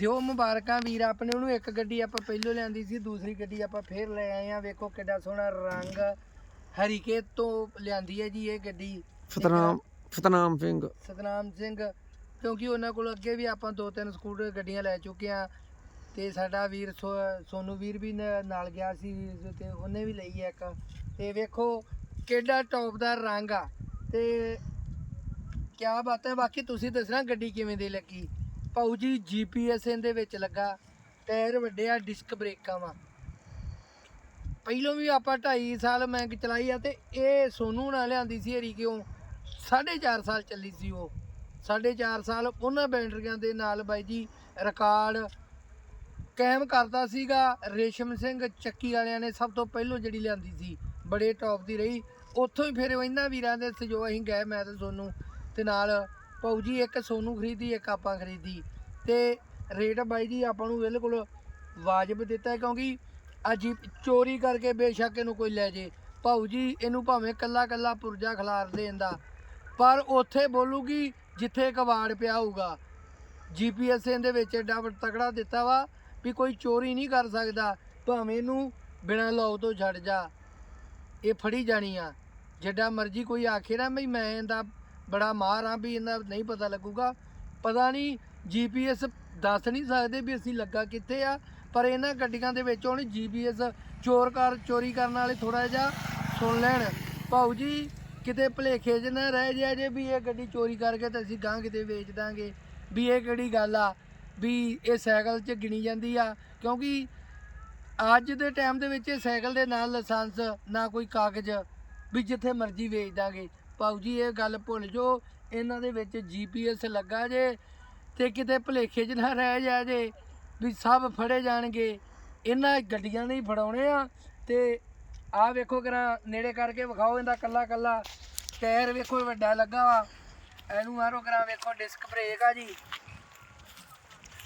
ਦਿਓ ਮੁਬਾਰਕਾਂ ਵੀਰ ਆਪਣੇ ਉਹਨੂੰ ਇੱਕ ਗੱਡੀ ਆਪਾਂ ਪਹਿਲੋਂ ਲਿਆਂਦੀ ਸੀ ਦੂਸਰੀ ਗੱਡੀ ਆਪਾਂ ਫੇਰ ਲੈ ਆਏ ਆ ਵੇਖੋ ਕਿੱਡਾ ਸੋਹਣਾ ਰੰਗ ਹਰੀਕੇ ਤੋਂ ਲਿਆਂਦੀ ਹੈ ਜੀ ਇਹ ਗੱਡੀ। ਸਤਨਾਮ ਸਤਨਾਮ ਸਿੰਘ। ਸਤਨਾਮ ਸਿੰਘ ਕਿਉਂਕਿ ਉਹਨਾਂ ਕੋਲ ਅੱਗੇ ਵੀ ਆਪਾਂ ਦੋ ਤਿੰਨ ਸਕੂਟਰ ਗੱਡੀਆਂ ਲੈ ਚੁੱਕੇ ਆ ਤੇ ਸਾਡਾ ਵੀਰ ਸੋਨੂ ਵੀਰ ਵੀ ਨਾਲ ਗਿਆ ਸੀ ਤੇ ਉਹਨੇ ਵੀ ਲਈ ਹੈ ਇੱਕ। ਤੇ ਵੇਖੋ ਕਿਹੜਾ ਟੌਪ ਦਾ ਰੰਗ ਆ। ਤੇ ਕਿਆ ਬਾਤ ਹੈ ਬਾਕੀ ਤੁਸੀਂ ਦੱਸਣਾ ਗੱਡੀ ਕਿਵੇਂ ਦੀ ਲੱਗੀ? ਭਾਊ ਜੀ ਜੀਪੀਐਸ ਇਹਦੇ ਵਿੱਚ ਲੱਗਾ, ਟਾਇਰ ਵੱਡੇ ਆ ਡਿਸਕ ਬ੍ਰੇਕਾਂ ਵਾ। ਪਹਿਲੋਂ ਵੀ ਆਪਾਂ 2.5 ਸਾਲ ਮੈਂ ਚਲਾਈ ਆ ਤੇ ਇਹ ਸੋਨੂ ਨਾਲ ਲਿਆਂਦੀ ਸੀ ਹਰੀ ਕਿਉਂ? 4.5 ਸਾਲ ਚੱਲੀ ਸੀ ਉਹ। 4.5 ਸਾਲ ਉਹਨਾਂ ਬੈਟਰੀਆਂ ਦੇ ਨਾਲ ਬਾਈ ਜੀ ਰਿਕਾਰਡ ਕਾਇਮ ਕਰਦਾ ਸੀਗਾ। ਰੇਸ਼ਮ ਸਿੰਘ ਚੱਕੀ ਵਾਲਿਆਂ ਨੇ ਸਭ ਤੋਂ ਪਹਿਲੋਂ ਜਿਹੜੀ ਲਿਆਂਦੀ ਸੀ, ਬੜੇ ਟੌਪ ਦੀ ਰਹੀ। ਉੱਥੋਂ ਹੀ ਫਿਰ ਇਹਨਾਂ ਵੀਰਾਂ ਦੇ ਸਜੋ ਅਸੀਂ ਗਏ ਮੈਂ ਤੇ ਸੋਨੂੰ ਤੇ ਨਾਲ ਭਾਊ ਜੀ, ਇੱਕ ਸੋਨੂੰ ਖਰੀਦੀ, ਇੱਕ ਆਪਾਂ ਖਰੀਦੀ। ਤੇ ਰੇਟ ਬਾਈ ਜੀ, ਆਪਾਂ ਨੂੰ ਬਿਲਕੁਲ ਵਾਜਬ ਦਿੱਤਾ ਕਿਉਂਕਿ ਅਜੀਬ ਚੋਰੀ ਕਰਕੇ ਬੇਸ਼ੱਕ ਇਹਨੂੰ ਕੋਈ ਲੈ ਜੇ। ਭਾਊ ਜੀ, ਇਹਨੂੰ ਭਾਵੇਂ ਕੱਲਾ ਕੱਲਾ ਪੁਰਜਾ ਖਿਲਾਰ ਦੇਂਦਾ ਪਰ ਉੱਥੇ ਬੋਲੂਗੀ, ਜਿੱਥੇ ਕਵਾੜ ਪਿਆ ਹੋਊਗਾ। ਜੀਪੀਐਸ ਇਹਦੇ ਵਿੱਚ ਏਡਾ ਤਕੜਾ ਦਿੱਤਾ ਵਾ ਵੀ ਕੋਈ ਚੋਰੀ ਨਹੀਂ ਕਰ ਸਕਦਾ। ਭਾਵੇਂ ਇਹਨੂੰ ਬਿਨਾਂ ਲੌਕ ਤੋਂ ਛੱਡ ਜਾ। ਇਹ ਫੜੀ ਜਾਣੀ ਆ। ਜਿੱਡਾ ਮਰਜ਼ੀ ਕੋਈ ਆਖੇ ਨਾ ਵੀ ਮੈਂ ਇਹਦਾ ਬੜਾ ਮਾਰ ਆ ਵੀ ਇਹਨਾਂ ਨਹੀਂ ਪਤਾ ਲੱਗੂਗਾ। ਪਤਾ ਨਹੀਂ ਜੀਪੀਐਸ ਦੱਸ ਨਹੀਂ ਸਕਦੇ ਵੀ ਅਸੀਂ ਲੱਗਾ ਕਿੱਥੇ ਆ, ਪਰ ਇਹਨਾਂ ਗੱਡੀਆਂ ਦੇ ਵਿੱਚ ਹੁਣ ਜੀਪੀਐਸ ਚੋਰ ਕਰ, ਚੋਰੀ ਕਰਨ ਵਾਲੇ ਥੋੜਾ ਜਿਹਾ ਸੁਣ ਲੈਣ। ਭਾਊ ਜੀ, ਕਿਤੇ ਭਲੇਖੇ 'ਚ ਨਾ ਰਹਿ ਜਾ ਜੇ ਵੀ ਇਹ ਗੱਡੀ ਚੋਰੀ ਕਰਕੇ ਤੇ ਅਸੀਂ ਗਾਂ ਕਿਤੇ ਵੇਚ ਦਾਂਗੇ। ਵੀ ਇਹ ਕਿਹੜੀ ਗੱਲ ਆ? ਵੀ ਇਹ ਸਾਈਕਲ 'ਚ ਗਿਣੀ ਜਾਂਦੀ ਆ। ਕਿਉਂਕਿ ਅੱਜ ਦੇ ਟਾਈਮ ਦੇ ਵਿੱਚ ਇਹ ਸਾਈਕਲ ਦੇ ਨਾਲ ਲਾਇਸੈਂਸ, ਨਾ ਕੋਈ ਕਾਗਜ਼, ਵੀ ਜਿੱਥੇ ਮਰਜ਼ੀ ਵੇਚ ਦਾਂਗੇ। ਭਾਊ ਜੀ, ਇਹ ਗੱਲ ਭੁੱਲ ਜੋ ਇਹਨਾਂ ਦੇ ਵਿੱਚ ਜੀਪੀਐਸ ਲੱਗਾ ਜੇ ਤੇ ਕਿਤੇ ਭਲੇਖੇ 'ਚ ਨਾ ਰਹਿ ਜਾ ਜੇ, ਵੀ ਸਭ ਫੜੇ ਜਾਣਗੇ। ਇਹਨਾਂ ਗੱਡੀਆਂ ਨੇ ਫੜਾਉਣੇ ਆ। ਤੇ ਆਹ ਵੇਖੋ ਕਰਾ, ਨੇੜੇ ਕਰਕੇ ਵਿਖਾਓ ਇਹਦਾ ਕੱਲਾ ਕੱਲਾ। ਟਾਇਰ ਵੇਖੋ ਵੱਡਾ ਲੱਗਾ ਵਾ। ਇਹਨੂੰ ਮਾਰੋ ਕਰਾ, ਵੇਖੋ ਡਿਸਕ ਬ੍ਰੇਕ ਆ ਜੀ।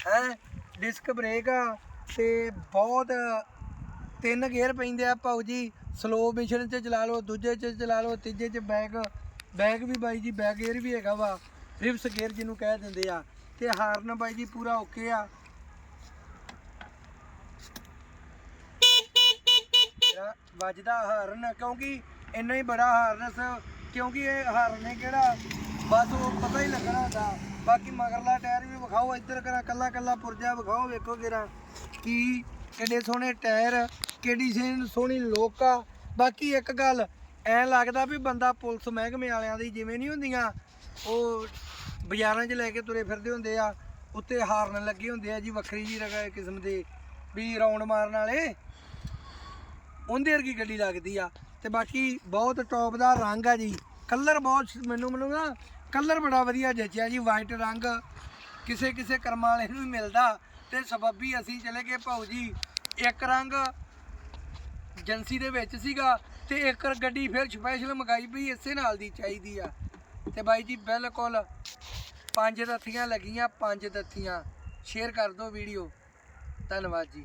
ਹੈ? ਡਿਸਕ ਬ੍ਰੇਕ ਆ ਤੇ ਬਹੁਤ ਤਿੰਨ ਗੇਅਰ ਪੈਂਦੇ ਆ ਭਾਊ ਜੀ। ਸਲੋ ਮਿਸ਼ਨ 'ਚ ਚਲਾ ਲਓ, ਦੂਜੇ 'ਚ ਚਲਾ ਲਓ, ਤੀਜੇ 'ਚ ਬੈਕ ਬੈਗ ਵੀ ਬਾਈ ਜੀ, ਬੈਗ ਗੇਅਰ ਵੀ ਹੈਗਾ ਵਾ। ਰਿਵਸ ਗੇਅਰ ਜਿਹਨੂੰ ਕਹਿ ਦਿੰਦੇ ਆ। ਤੇ ਹਾਰਨ ਬਾਈ ਜੀ ਪੂਰਾ ਓਕੇ ਆ। ਵੱਜਦਾ ਹਾਰਨ, ਕਿਉਂਕਿ ਇੰਨਾ ਹੀ ਬੜਾ ਹਾਰਨਸ, ਕਿਉਂਕਿ ਇਹ ਹਾਰਨ ਹੈ ਕਿਹੜਾ? ਬਸ ਉਹ ਪਤਾ ਹੀ ਲੱਗਣਾ ਹੁੰਦਾ। ਬਾਕੀ ਮਗਰਲਾ ਟਾਇਰ ਵੀ ਵਿਖਾਓ, ਇੱਧਰ ਕਰਾ, ਕੱਲਾ ਕੱਲਾ ਪੁਰਜਾ ਵਿਖਾਓ, ਵੇਖੋ ਕਿਰਾ ਕੀ ਕਿੱਡੇ ਸੋਹਣੇ ਟਾਇਰ, ਕਿਹੜੀ ਸੇਨ ਸੋਹਣੀ ਲੋਕਾ ਬਾਕੀ ਇੱਕ ਗੱਲ ਐ ਲੱਗਦਾ ਵੀ ਬੰਦਾ ਪੁਲਿਸ ਮਹਿਕਮੇ ਵਾਲਿਆਂ ਦੀ ਜਿਵੇਂ ਨਹੀਂ ਹੁੰਦੀਆਂ, ਉਹ ਬਾਜ਼ਾਰਾਂ 'ਚ ਲੈ ਕੇ ਤੁਰੇ ਫਿਰਦੇ ਹੁੰਦੇ ਆ, ਉੱਤੇ ਹਾਰਨ ਲੱਗੇ ਹੁੰਦੇ ਆ ਜੀ ਵੱਖਰੀ ਜੀ ਰਗਾ ਕਿਸਮ ਦੇ, ਵੀ ਰਾਉਂਡ ਮਾਰਨ ਵਾਲੇ। ਉਹਦੇ ਵਰਗੀ ਗੱਡੀ ਲੱਗਦੀ ਆ, ਤੇ ਬਾਕੀ ਬਹੁਤ ਟੌਪ ਦਾ ਰੰਗ ਆ ਜੀ। ਕਲਰ ਬਹੁਤ ਮੈਨੂੰ ਮੈਨੂੰ ਨਾ ਕਲਰ ਬੜਾ ਵਧੀਆ ਜੱਚਿਆ ਜੀ ਵਾਈਟ ਰੰਗ। ਕਿਸੇ ਕਿਸੇ ਕਰਮਾਂ ਵਾਲੇ ਨੂੰ ਹੀ ਮਿਲਦਾ, ਤੇ ਸਬੱਬੀ ਅਸੀਂ ਚਲੇ ਗਏ ਭਾਊ ਜੀ, ਇੱਕ ਰੰਗ ਏਜੰਸੀ ਦੇ ਵਿੱਚ ਸੀਗਾ ਤੇ ਇੱਕ ਗੱਡੀ ਫਿਰ ਸਪੈਸ਼ਲ ਮੰਗਾਈ ਵੀ ਇਸੇ ਨਾਲ ਦੀ ਚਾਹੀਦੀ ਆ। ਤੇ ਬਾਈ ਜੀ ਬਿਲਕੁਲ ਪੰਜ ਦੱਥੀਆਂ ਲੱਗੀਆਂ, ਪੰਜ ਦੱਥੀਆਂ ਸ਼ੇਅਰ ਕਰ ਦਿਓ ਵੀਡੀਓ ਧੰਨਵਾਦ ਜੀ।